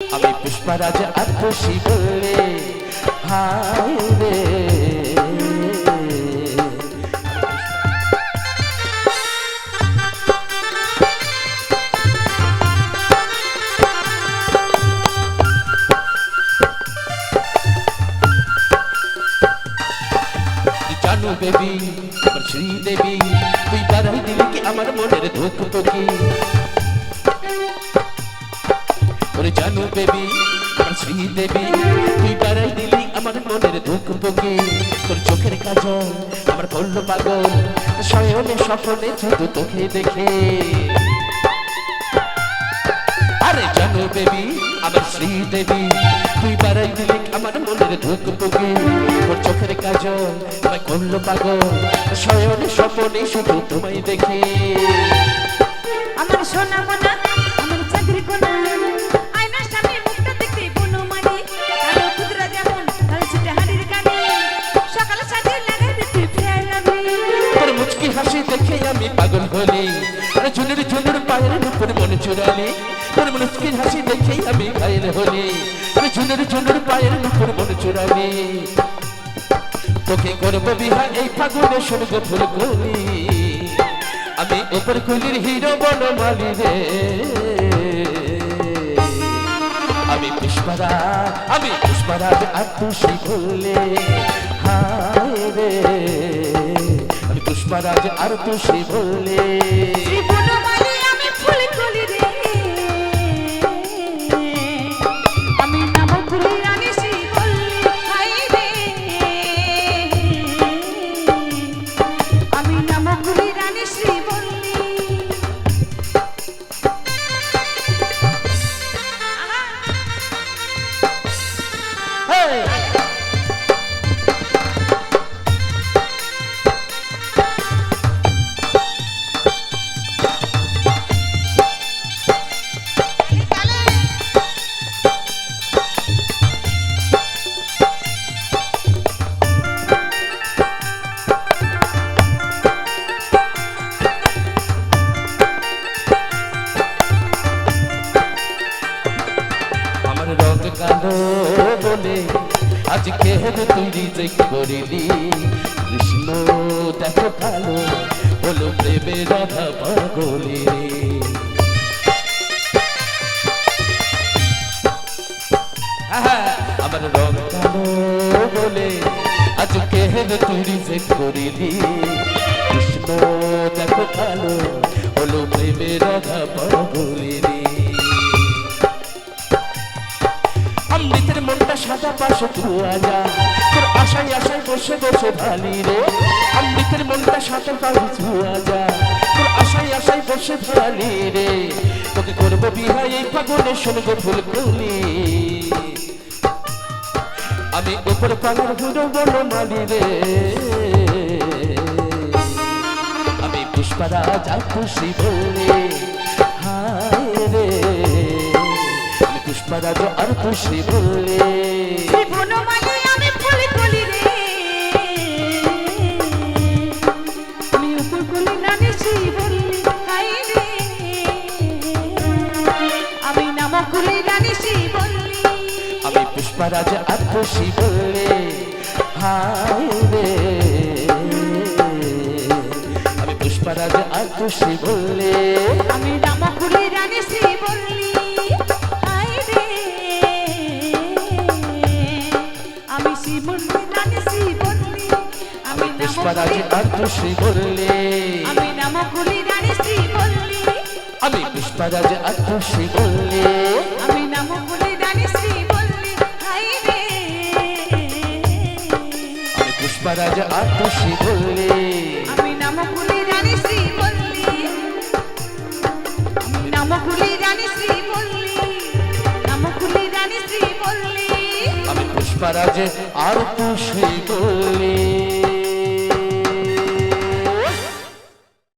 আমি পুষ্পরাজ খুশি বললে হায় রে। বেবি আমার শ্রীদেবী, তুই বাড়াই দিলি কি আমার মনের দুঃখ তোকে। ওরে জানু বেবি আমার শ্রীদেবী, তুই বাড়াই দিলি আমার মনের দুঃখ তোকে তোর চোখের কাজল, আমার করল পাগল শয়নে স্বপ্নে শুধু তোকে দেখে। আরে জানো বেবি আমার শ্রীদেবী, তুই বাড়াই দিলি আমার মনের ধুক পুকে তোর চোখের কাজল আমায় করল পাগল শয়নে স্বপ্নে শুধু তোমায় দেখে। আমার সোনা হাসি দেখে আমি পাগল হলি। আরে ঝুনুর ঝুনুর পায়ের উপর মনে চুরালি। তোর মুচকি হাসি দেখে আমি ঘায়ল হলি। আরে ঝুনুর ঝুনুর পায়ের উপর মনে চুরালি। তোকে করব বিহা এই ফাগুনে স্বর্গ ফুল কলি। আমি উপর কুলির হিরো বনমালি রে। আমি পুষ্পরা, আমি পুষ্পরাজ খুশি বলে হায় রে। ফুলি রানী শ্রী বললি হাই রে। আমি নাম ফুলি রানী Hey! আজকে তুই রিজেক্ট করিলি কৃষ্ণ, দেখো ভালো বলো প্রেমে রাধা পাগলি আমার রং কালো বলে আজকে তুই রিজেক্ট করিলি কৃষ্ণ, দেখো ভালো বলো প্রেমে রাধা পাগলি অমৃতের মনটা সাদা পাশে ধোয়া যা তোর আশায় আশায় বসে বসে ঢালি রে। অমৃতের মনটা সাদা পাশে ধোয়া যা তোর আশায় আশায় বসে ঢালি রে। তোকে করব বিহাই এই ফাগুনে শুনব ফুল কলি আমি উপর পালার হুড়ো বলো মালি রে। আমি পুষ্পরাজ আর খুশি বলে। পুষ্পরাজ আর খুশি বলে শ্রী বনমালী আমি ফুল কলি রে। আমি উপর কলি বললি হাই রে। আমি নাম কলি রানী শ্রী বললি। আমি পুষ্পরাজ আর খুশি বলে হায় রে। আমি পুষ্পরাজ আর খুশি বলে আমি নাম পুষ্পরাজ কলি বললে। আমি নাম কলি রানী শ্রী বললি? আমি পুষ্পরাজ আর খুশি বললে। আমি নাম রানী শ্রী বললি? হাই রে। আমি পুষ্পরাজ আর খুশি বললে। আমি নাম রানী শ্রী বললি? আমি নাম রানী শ্রী বললি? নাম রানী শ্রী বললি? আমি পুষ্পরাজ আর খুশি বললে।